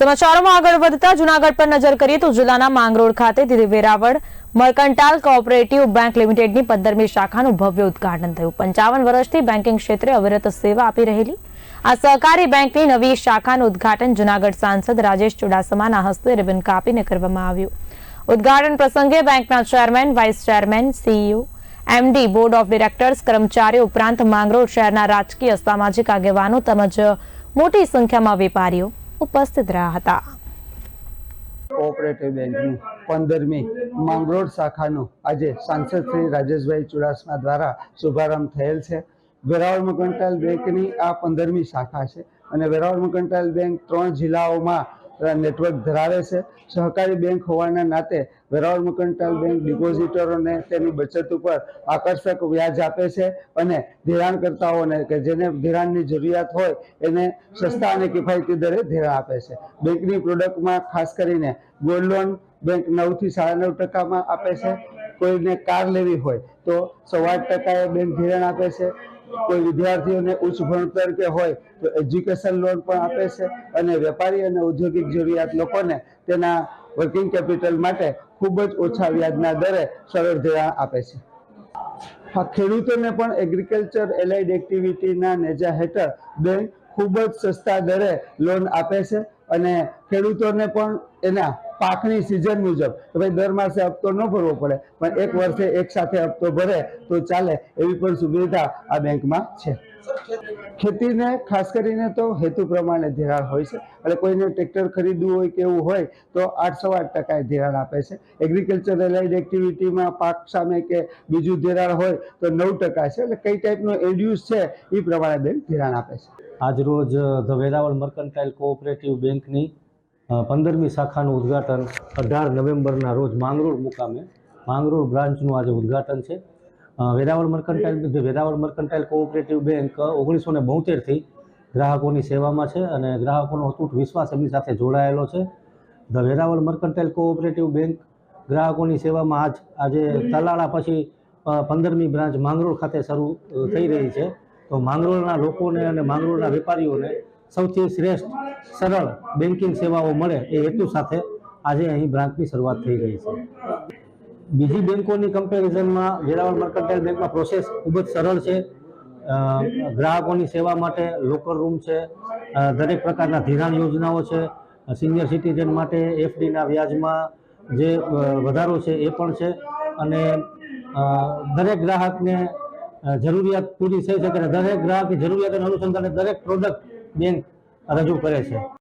સમાચારોમાં આગળ વધતા જુનાગઢ પર નજર કરીએ તો જિલ્લાના માંગરોળ ખાતે વેરાવળ મર્કન્ટાઇલ કોઓપરેટિવ બેંક લિમિટેડની પંદરમી શાખાનું ભવ્ય ઉદઘાટન થયું. પંચાવન વર્ષથી બેન્કિંગ ક્ષેત્રે અવિરત સેવા આપી રહેલી આ સહકારી બેંકની નવી શાખાનું ઉદઘાટન જુનાગઢ સાંસદ રાજેશ ચુડાસમાના હસ્તે રિબન કાપીને કરવામાં આવ્યું. ઉદ્ઘાટન પ્રસંગે બેંકના chairman, vice chairman, CEO, MD, board of directors, કર્મચારીઓ ઉપરાંત માંગરોળ શહેરના રાજકીય સામાજિક આગેવાનો તેમજ મોટી સંખ્યામાં વેપારીઓ ઉપસ્થિત રહ્યા હતા. કોઓપરેટિવ બેંકની પંદરમી માંગરોળ શાખાનું આજે સાંસદ શ્રી રાજેશભાઈ ચુડાસમા દ્વારા શુભારંભ થયેલ છે. વેરાવળ મર્કન્ટાઇલ બેંકની આ પંદરમી શાખા છે અને વેરાવળ મર્કન્ટાઇલ બેંક ત્રણ જિલ્લાઓમાં નેટવર્ક ધરાવે છે. સહકારી બેંક હોવાના નાતે વેરાવળ મકંટાલ બેંક ડિપોઝિટરોને તેની બચત ઉપર આકર્ષક વ્યાજ આપે છે અને ધિરાણકર્તાઓને કે જેને ધિરાણની જરૂરિયાત હોય એને સસ્તા અને કિફાયતી દરે ધિરાણ આપે છે. બેંકની પ્રોડક્ટમાં ખાસ કરીને ગોલ્ડ લોન બેંક નવથી સાડા નવ ટકામાં આપે છે. કોઈને કાર લેવી હોય તો સવા આઠ ટકાએ બેંક ધિરાણ આપે છે. કોઈ વિદ્યાર્થીઓને ઉચ્ચ ભણતર કે હોય તો એજ્યુકેશન લોન પણ આપે છે અને વેપારી અને ઔદ્યોગિક જરૂરિયાત લોકોને તેના વર્કિંગ કેપિટલ માટે ખૂબ જ ઓછા વ્યાજના દરે સરળ ધિરાણ આપે છે. હા ખેડૂતોને પણ એગ્રીકલ્ચર એલાઇડ એક્ટિવિટીના નેજા હેઠળ બેંક ખૂબ જ સસ્તા દરે લોન આપે છે અને ખેડૂતોને પણ એના પાકની સિઝન મુજબ. કે ભાઈ દર માસે હપ્તો ન ભરવો પડે પણ એક વર્ષે એક સાથે હપ્તો ભરે તો ચાલે એવી પણ સુવિધા આ બેંકમાં છે. ખેતીને ખાસ કરીને તો હેતુ પ્રમાણે ધિરાણ હોય છે. એટલે કોઈને ટ્રેક્ટર ખરીદવું હોય કે એવું હોય તો આઠસો આઠ ટકાએ ધિરાણ આપે છે. એગ્રીકલ્ચર એલાઇડ એક્ટિવિટીમાં પાક સામે કે બીજું ધિરાણ હોય તો નવ ટકા છે. એટલે કઈ ટાઈપનો એડ્યુસ છે એ પ્રમાણે બેંક ધિરાણ આપે છે. આજરોજ ધ વેરાવળ મર્કન્ટાઇલ કોઓપરેટિવ બેંકની પંદરમી શાખાનું ઉદ્ઘાટન અઢાર નવેમ્બરના રોજ માંગરોળ મુકામે, માંગરોળ બ્રાન્ચનું આજે ઉદ્ઘાટન છે. Veraval mercantile Veraval mercantile cooperative bank ઓગણીસો ને બોતેરથી ગ્રાહકોની સેવામાં છે અને ગ્રાહકોનો અતૂટ વિશ્વાસ એમની સાથે જોડાયેલો છે. The Veraval mercantile cooperative bank ગ્રાહકોની સેવામાં આજ, આજે તલાળા પછી પંદરમી બ્રાન્ચ માંગરોળ ખાતે શરૂ થઈ રહી છે. તો માંગરોળના લોકોને અને માંગરોળના વેપારીઓને સૌથી શ્રેષ્ઠ, સરળ બેન્કિંગ સેવાઓ મળે એ હેતુ સાથે આજે અહીં બ્રાન્ચની શરૂઆત થઈ રહી છે. બીજી બેન્કોની કમ્પેરિઝનમાં વેરાવળ મર્કન્ટાઇલ બેંકમાં પ્રોસેસ ખૂબ જ સરળ છે. ગ્રાહકોની સેવા માટે લોકર રૂમ છે. દરેક પ્રકારના ધિરાણ યોજનાઓ છે. સિનિયર સિટીઝન માટે એફડીના વ્યાજમાં જે વધારો છે એ પણ છે. અને દરેક ગ્રાહકને જરૂરિયાત પૂરી થઈ શકે દરેક ગ્રાહકની જરૂરિયાતને અનુસંધાને દરેક પ્રોડક્ટ બેંક રજૂ કરે છે.